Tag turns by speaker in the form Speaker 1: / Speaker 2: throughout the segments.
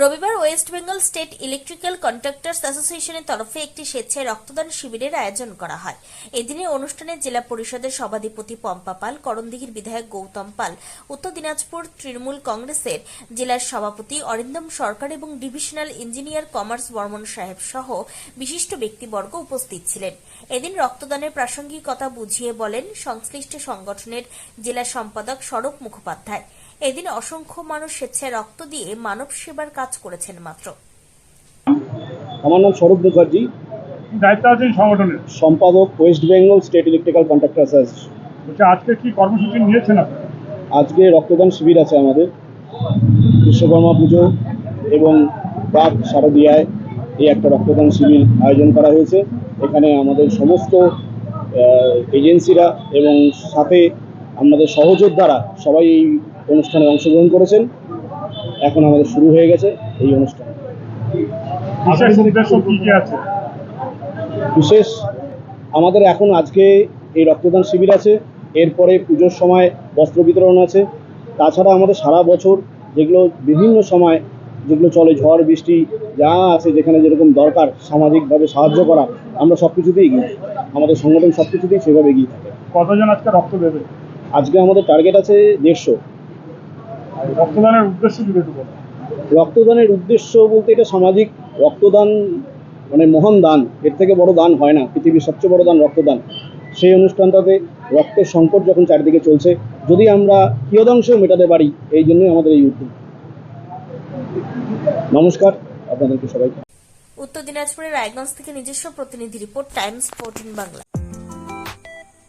Speaker 1: রবিবার West Bengal state electrical contractors অ্যাসোসিয়েশনের তরফে একটি স্বেচ্ছায় রক্তদান শিবিরের আয়োজন করা হয়। এদিনে অনুষ্ঠানে জেলা পরিষদের সভাধিপতি পম্পা পাল, করণদিঘির বিধায়ক গৌতম পাল, উত্তর দিনাজপুর তৃণমূল কংগ্রেসের জেলার সভাপতি অরিন্দম সরকার এবং ডিভিশনাল ইঞ্জিনিয়ার কমার্স বর্মন সাহেব সহ বিশিষ্ট ব্যক্তিবর্গ উপস্থিত ছিলেন। এদিন রক্তদানের প্রাসঙ্গিকতা বুঝিয়ে বলেন সংশ্লিষ্ট সংগঠনের জেলা সম্পাদক স্বরূপ মুখোপাধ্যায়। এদিন অসংখ্য মানুষ স্বেচ্ছায় রক্ত দিয়ে মানব সেবার কাজ করেছেন মাত্র।
Speaker 2: আমার নাম স্বরূপ মুখার্জি।
Speaker 3: দায়িত্ব আছেন সংগঠনের।
Speaker 2: সম্পাদক West Bengal state electrical contractor association
Speaker 3: আজকে কি কর্মসূচি নিয়েছেন আপনারা?
Speaker 2: আজকে রক্তদান শিবির আছে আমাদের। বিশ্বকর্মা পুজো এবং প্রাক শারদীয়ায় এই একটা রক্তদান শিবির আয়োজন করা হয়েছে। এখানে আমাদের সমস্ত এজেন্সিরা এবং সাথে আমাদের সহযোদ্ধারা সবাই এই অনুষ্ঠানে অংশগ্রহণ করেছেন। এখন আমাদের শুরু হয়ে গেছে এই অনুষ্ঠান।
Speaker 3: বিশেষ
Speaker 2: আমাদের এখন আজকে এই রক্তদান শিবির আছে। এরপরে পুজোর সময় বস্ত্র বিতরণ আছে। তাছাড়া আমাদের সারা বছর যেগুলো বিভিন্ন সময় যেগুলো চলে ঝড় বৃষ্টি যা আছে যেখানে যেরকম দরকার সামাজিকভাবে সাহায্য করা আমরা সব কিছুতেই এগিয়ে। আমাদের সংগঠন সব কিছুতেই সেভাবে এগিয়ে থাকে।
Speaker 3: কতজন আজকে রক্ত দেবে?
Speaker 2: আজকে আমাদের টার্গেট আছে দেড়শো।
Speaker 3: রক্তদানের উদ্দেশ্য যদি একটু
Speaker 2: রক্তদানের উদ্দেশ্য বলতে এটা সামাজিক রক্তদান মানে মহান দান। এর থেকে বড় দান হয় না। পৃথিবীর সবচেয়ে বড় দান রক্তদান। সেই অনুষ্ঠানটাতে রক্তের সংকট যখন চারিদিকে চলছে যদি আমরা কিয়দাংশ মেটাতে পারি এই জন্যই আমাদের এই উদ্যোগ। নমস্কার আপনাদেরকে সবাইকে।
Speaker 1: উত্তর দিনাজপুরের রায়গঞ্জ থেকে নিজস্ব প্রতিনিধি report Times fourteen Bangla.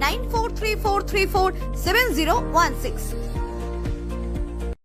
Speaker 4: 9434347016.